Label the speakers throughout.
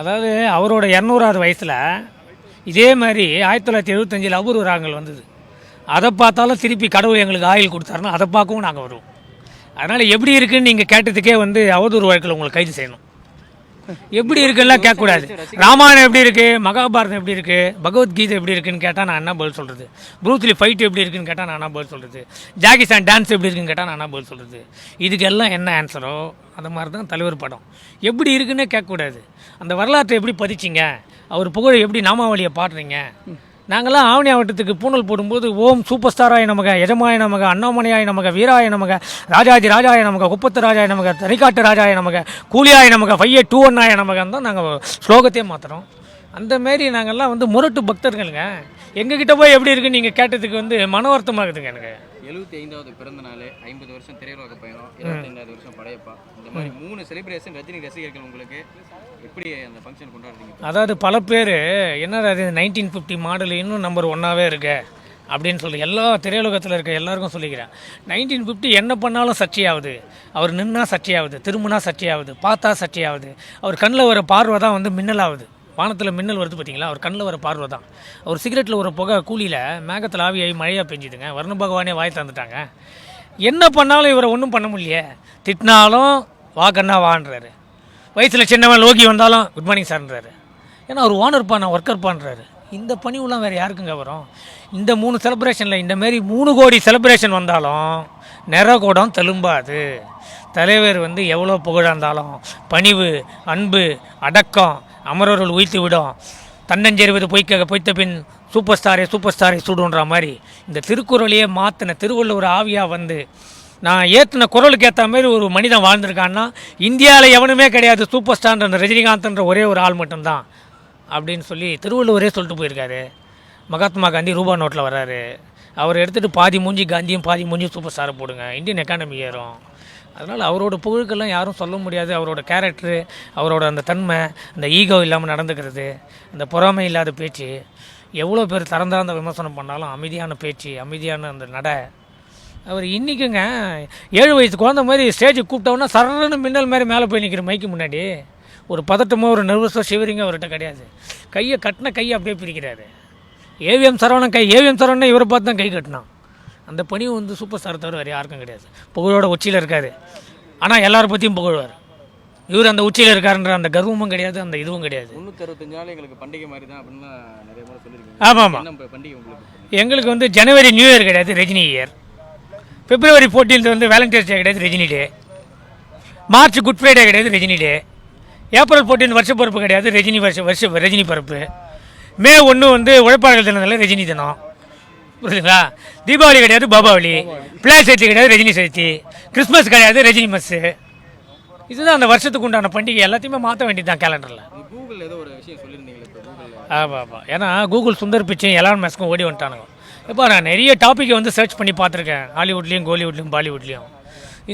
Speaker 1: அதாவது அவரோட இரநூறாவது வயசில் இதே மாதிரி ஆயிரத்தி தொள்ளாயிரத்தி எழுபத்தஞ்சில் அபூர்வ ராகங்கள் வந்தது. அதை பார்த்தாலும் திருப்பி கடவுள் எங்களுக்கு ஆயில் கொடுத்தாருன்னா அதை பார்க்கவும் நாங்கள் வருவோம். அதனால் எப்படி இருக்குன்னு நீங்கள் கேட்டதுக்கே வந்து அவதூறு வழக்கில் உங்களை கைது செய்யணும். எப்படி இருக்குன்னா கேட்கக்கூடாது. ராமாயணம் எப்படி இருக்குது மகாபாரதம் எப்படி இருக்குது பகவத்கீதை எப்படி இருக்குன்னு கேட்டால் நான் என்ன பதில் சொல்கிறது ப்ரூத்லி ஃபைட் எப்படி இருக்குன்னு கேட்டால் நான் என்ன பதில் சொல்கிறது ஜாகிஸ்தான் டான்ஸ் எப்படி இருக்குன்னு கேட்டால் நான் என்ன பதில் சொல்கிறது இதுக்கெல்லாம் என்ன ஆன்சரோ அந்த மாதிரி தான் தலைவர் படம். எப்படி இருக்குன்னே கேட்கக்கூடாது. அந்த வரலாற்றை எப்படி பதிச்சிங்க? அவர் புகழை எப்படி நாமாவளியை பாடுறீங்க? நாங்களாம் ஆவணி ஆவட்டத்துக்கு பூணல் போடும்போது ஓம் சூப்பர் ஸ்டாராய நமக எஜமாய நமக அண்ணாமணியாய நமக வீராய நமக ராஜாஜி ராஜாய நமக குப்பத்து ராஜாய நமக தனிக்காட்டு ராஜாய நமக கூலியாய நமக ஃபைய டூ ஒன்னாய நமகன்னு தான் நாங்கள் ஸ்லோகத்தையே மாற்றுறோம் அந்த மாரி நாங்கள்லாம் வந்து முரட்டு பக்தர்களுங்க. எங்ககிட்ட போய் எப்படி இருக்குன்னு நீங்கள் கேட்டதுக்கு வந்து மன வருத்தமாகுதுங்க எனக்கு.
Speaker 2: எழுபத்தி ஐந்தாவது பிறந்த நாள் ஐம்பது வருஷம் திரையுலக பயணம் இருபத்தைந்தாவது வருஷம் படையப்பா. இந்த மாதிரி மூணு செலிப்ரேஷன் ரஜினி ரசிகர்கள் உங்களுக்கு எப்படி அந்த ஃபங்க்ஷன் கொண்டாடுறீங்க.
Speaker 1: அதாவது பல பேர் என்னடா இது நைன்டீன் ஃபிஃப்டி மாடல் இன்னும் நம்பர் ஒன்னாவே இருக்கு அப்படின்னு சொல்லி எல்லா திரையுலகத்தில் இருக்க எல்லாருக்கும் சொல்லிக்கிறேன். நைன்டீன் ஃபிஃப்டி என்ன பண்ணாலும் சர்ச்சையாகுது. அவர் நின்னா சர்ச்சையாகுது திரும்பினா சர்ச்சையாகுது பார்த்தா சர்ச்சையாகுது. அவர் கண்ணில் வர பார்வை தான் வந்து மின்னலாகுது. வானத்தில் மின்னல் வருது பார்த்தீங்களா அவர் கண்ணில் வர பார்வை தான். அவர் சிகரெட்டில் ஒரு புகை கூலியில் மேகத்தில் ஆவியாகி மழையாக பெஞ்சுதுங்க. வருண பகவானே வாய் தந்துட்டாங்க என்ன பண்ணாலும் இவரை ஒன்றும் பண்ண முடியலையே. திட்டினாலும் வா கண்ணா வான்றாரு. வயசில் சின்னவன் லோகி வந்தாலும் குட் மார்னிங் சார்ன்றாரு. ஏன்னா அவர் ஓனர் நான் ஒர்க்கர் பண்ணுறாரு இந்த பணிவுலாம் வேறு யாருக்குங்க வரும்? இந்த மூணு செலிப்ரேஷனில் இந்தமாரி மூணு கோடி செலிப்ரேஷன் வந்தாலும் நிறகூடம் தெலும்பாது தலைவர் வந்து எவ்வளோ புகழாக இருந்தாலும் பணிவு அன்பு அடக்கம் அமரர்கள் உயிர்த்து விடும் தன்னஞ்செறிவது பொய்க்க பொய்த்த பின் சூப்பர் ஸ்டாரே சூப்பர் ஸ்டாரே சுடுன்ற மாதிரி. இந்த திருக்குறளையே மாற்றின திருவள்ளுவர் ஆவியாக வந்து நான் ஏற்றின குரலுக்கு ஏற்ற மாதிரி ஒரு மனிதன் வாழ்ந்திருக்கான்னா இந்தியாவில் எவனுமே கிடையாது சூப்பர் ஸ்டார்ன்ற அந்த ரஜினிகாந்த்ன்ற ஒரே ஒரு ஆள் மட்டும்தான் அப்படின்னு சொல்லி திருவள்ளுவரே சொல்லிட்டு போயிருக்காரு. மகாத்மா காந்தி ரூபா நோட்டில் வர்றாரு. அவர் எடுத்துகிட்டு பாதி மூஞ்சி காந்தியும் பாதி மூஞ்சி சூப்பர் ஸ்டாரை போடுங்க. இந்தியன் எக்கானமி ஏறும். அதனால் அவரோட புகழுக்கெல்லாம் யாரும் சொல்ல முடியாது. அவரோட கேரக்டரு அவரோட அந்த தன்மை அந்த ஈகோ இல்லாமல் நடந்துக்கிறது அந்த பொறாமை இல்லாத பேச்சு எவ்வளோ பேர் திறந்தார்ந்த விமர்சனம் பண்ணாலும் அமைதியான பேச்சு அமைதியான அந்த நடை. அவர் இன்றைக்குங்க ஏழு வயசு குழந்த மாதிரி ஸ்டேஜுக்கு கூப்பிட்டோன்னா சரன்னு மின்னல் மாதிரி மேலே போய் நிற்கிற மைக்கு முன்னாடி ஒரு பதட்டமோ ஒரு நர்வஸோ சிவரிங்க அவர்கிட்ட கிடையாது. கையை கட்டின கையை அப்படியே பிரிக்கிறாரு. ஏவிஎம் சரவணன் கை ஏவிஎம் சரவணன் இவரை பார்த்து தான் கை கட்டினான். அந்த பணிவு வந்து சூப்பர் ஸ்டார் தவிர வேறு யாருக்கும் கிடையாது. புகழோட உச்சியில் இருக்காரு. ஆனால் எல்லாரை பற்றியும் புகழ்வார். இவர் அந்த உச்சியில் இருக்காருன்ற அந்த கர்வமும் கிடையாது அந்த இதுவும் கிடையாது.
Speaker 2: முந்நூற்றி அறுபத்தஞ்சு நாள் எங்களுக்கு பண்டிகை மாதிரி தான் அப்படின்னு நிறைய முறை சொல்லியிருக்கீங்க.
Speaker 1: ஆமாம் ஆமாம்
Speaker 2: பண்டிகை உங்களுக்கு?
Speaker 1: எங்களுக்கு வந்து ஜனவரி நியூ இயர் கிடையாது ரஜினி இயர். பிப்ரவரி 14th வந்து வேலண்டைன்ஸ் டே கிடையாது Rajini day. March Good Friday கிடையாது ரஜினி டே. ஏப்ரல் 14 வருஷ பிறப்பு கிடையாது ரஜினி வருஷ வருஷ ரஜினி பிறப்பு. மே ஒன்று வந்து உழைப்பாளர்கள் தினத்தில் ரஜினி தினம். புரியுதுங்களா? தீபாவளி கிடையாது பாபாவளி. பிள்ளை சதுர்த்தி கிடையாது ரஜினி சதுர்த்தி. கிறிஸ்மஸ் கிடையாது ரஜினி மஸ்ஸு இதுதான் அந்த வருஷத்துக்கு உண்டான பண்டிகை எல்லாத்தையுமே மாற்ற வேண்டியது தான் கேலண்டரில்
Speaker 2: கூகுள் ஏதோ ஒரு விஷயம் சொல்லியிருந்தீங்களே
Speaker 1: ஆமாம் ஆமாம் ஏன்னா கூகுள் சுந்தர் பிச்சையும் எலான் மேஸ்க்கும் ஓடி வந்துட்டானுங்க. இப்போ நான் நிறைய டாப்பிக்கை வந்து சர்ச் பண்ணி பார்த்துருக்கேன். ஹாலிவுட்லேயும் கோலிவுட்லேயும் பாலிவுட்லேயும்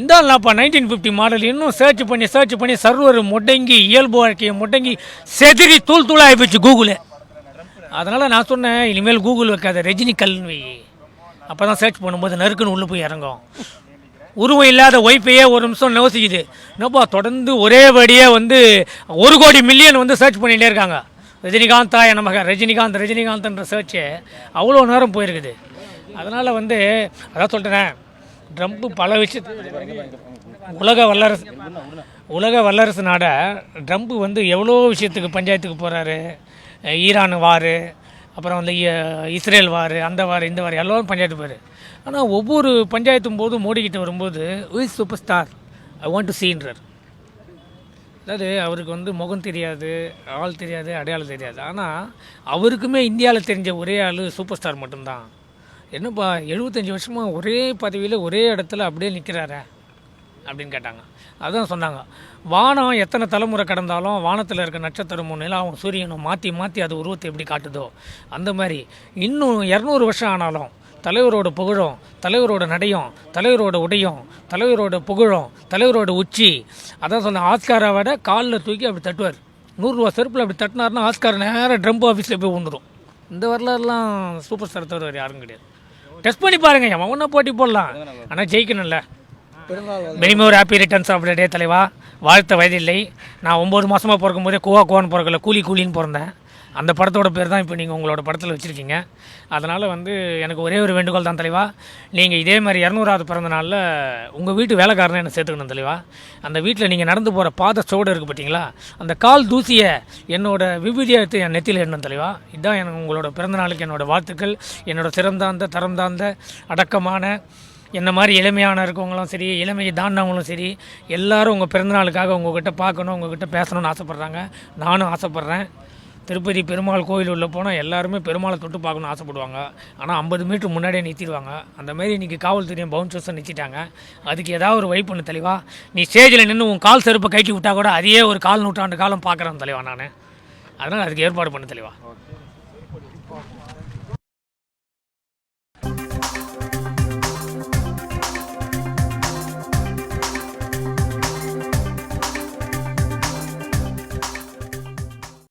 Speaker 1: இந்த ஆள்னாப்பா நைன்டீன் ஃபிஃப்டி மாடல் இன்னும் சர்ச் பண்ணி சர்ச் பண்ணி சர்வர் முடங்கி இயல்பு வாழ்க்கையை முடங்கி செதறி தூள் தூளாகி போச்சு கூகுளு அதனால் நான் சொன்னேன் இனிமேல் கூகுள் வைக்காத ரஜினி கல்னு வை. அப்போ தான் சர்ச் பண்ணும்போது நறுக்குன்னு உள்ளே போய் இறங்கும். உருவம் இல்லாத ஒய்ஃபையே ஒரு நிமிஷம் நோசிக்குது என்னப்பா தொடர்ந்து ஒரே படியே வந்து ஒரு கோடி மில்லியன் வந்து சர்ச் பண்ணிகிட்டே இருக்காங்க. ரஜினிகாந்தாய மகன் ரஜினிகாந்த் ரஜினிகாந்த்ன்ற சர்ச்சு அவ்வளோ நேரம் போயிருக்குது. அதனால் வந்து அதான் சொல்கிறேன் ட்ரம்ப்பு பல விஷயத்துக்கு உலக வல்லரசு உலக வல்லரசு நாட ட்ரம்ப்பு வந்து எவ்வளோ விஷயத்துக்கு பஞ்சாயத்துக்கு போகிறாரு ஈரான் வார் அப்புறம் வந்து இஸ்ரேல் வார் அந்த வார் இந்த வார் எல்லோரும் பஞ்சாயத்து பேர் ஆனால் ஒவ்வொரு பஞ்சாயத்தும் போது மோடிக்கிட்ட வரும்போது is super star I want to சீன்றார் அதாவது அவருக்கு வந்து முகம் தெரியாது ஆள் தெரியாது அடையாளம் தெரியாது. ஆனால் அவருக்குமே இந்தியாவில் தெரிஞ்ச ஒரே ஆள் சூப்பர் ஸ்டார் மட்டும்தான். என்னப்பா எழுபத்தஞ்சி வருஷமாக ஒரே பதவியில் ஒரே இடத்துல அப்படியே நிற்கிறாரே அப்படின்னு கேட்டாங்க. அதுதான் சொன்னாங்க. வானம் எத்தனை தலைமுறை கடந்தாலும் வானத்தில் இருக்க நட்சத்திரம் நிலாவும் சூரியனும் மாற்றி மாற்றி அது உருவத்தை எப்படி காட்டுதோ அந்த மாதிரி. இன்னும் இரநூறு வருஷம் ஆனாலும் தலைவரோட புகழும் தலைவரோட நடையும் தலைவரோட உடையும் தலைவரோட புகழும் தலைவரோட உச்சி அதான் சொன்ன ஆஸ்காரை விட காலில் தூக்கி அப்படி தட்டுவார். நூறுரூவா செருப்பில் அப்படி தட்டினார்னா ஆஸ்கார் நேராக ட்ரம்ப் ஆஃபீஸில் போய் விழுந்துடும் இந்த வரலாறுலாம் சூப்பர் ஸ்டார் தவிர யாரும் கிடையாது. டெஸ்ட் பண்ணி பாருங்க அவன் ஒன்றா போட்டி போடலாம். ஆனால் ஜெயிக்கணும்ல. மினிமம் ஒரு ஹாப்பி ரிட்டர்ன்ஸ் ஆஃப் டே தலைவா. வாழ்த்த வயதில்லை. நான் ஒம்பது மாதமாக பிறக்கும் போதே கூவா குவான்னு பிறக்கல கூலி கூலின்னு பிறந்தேன். அந்த படத்தோட பேர் தான் இப்போ நீங்கள் உங்களோட படத்தில் வச்சுருக்கீங்க. அதனால் வந்து எனக்கு ஒரே ஒரு வேண்டுகோள் தான் தலைவா. நீங்கள் இதே மாதிரி இரநூறாவது பிறந்த நாளில் உங்கள் வீட்டு வேலைக்காரனை என்ன சேர்த்துக்கணும் தலைவா. அந்த வீட்டில் நீங்கள் நடந்து போகிற பாத சோடு இருக்குது பார்த்தீங்களா அந்த கால் தூசியை என்னோட விபூதியை எடுத்து என் நெத்தியில் எண்ணணும் தலைவா. இதுதான் எனக்கு உங்களோட பிறந்த நாளுக்கு என்னோடய வாழ்த்துக்கள். என்னோட சிறந்தாந்த தரம் தாழ்ந்த அடக்கமான என்ன மாதிரி இளமையான இருக்கவங்களும் சரி இளமையை தாண்டினவங்களும் சரி எல்லாரும் உங்கள் பிறந்தநாளுக்காக உங்கள்கிட்ட பார்க்கணும் உங்கள்கிட்ட பேசணும்னு ஆசைப்பட்றாங்க. நானும் ஆசைப்பட்றேன். திருப்பதி பெருமாள் கோயில் உள்ள போனால் எல்லாருமே பெருமாளை தொட்டு பார்க்கணும்னு ஆசைப்படுவாங்க. ஆனால் ஐம்பது மீட்டர் முன்னாடியே நிறுத்திடுவாங்க. அந்தமாரி இன்றைக்கி காவல்துறையும் பவுன்சர்ஸை நிறுத்திட்டாங்க. அதுக்கு ஏதாவது ஒரு வைப் பண்ணு தெளிவா நீ ஸ்டேஜில் நின்று உன் கால் செருப்பை கைட்டி விட்டா கூட அதையே ஒரு கால் நூற்றாண்டு காலம் பார்க்குறேன் தலைவா நான். அதனால் அதுக்கு ஏற்பாடு பண்ணு தெளிவா.
Speaker 2: ஓகே.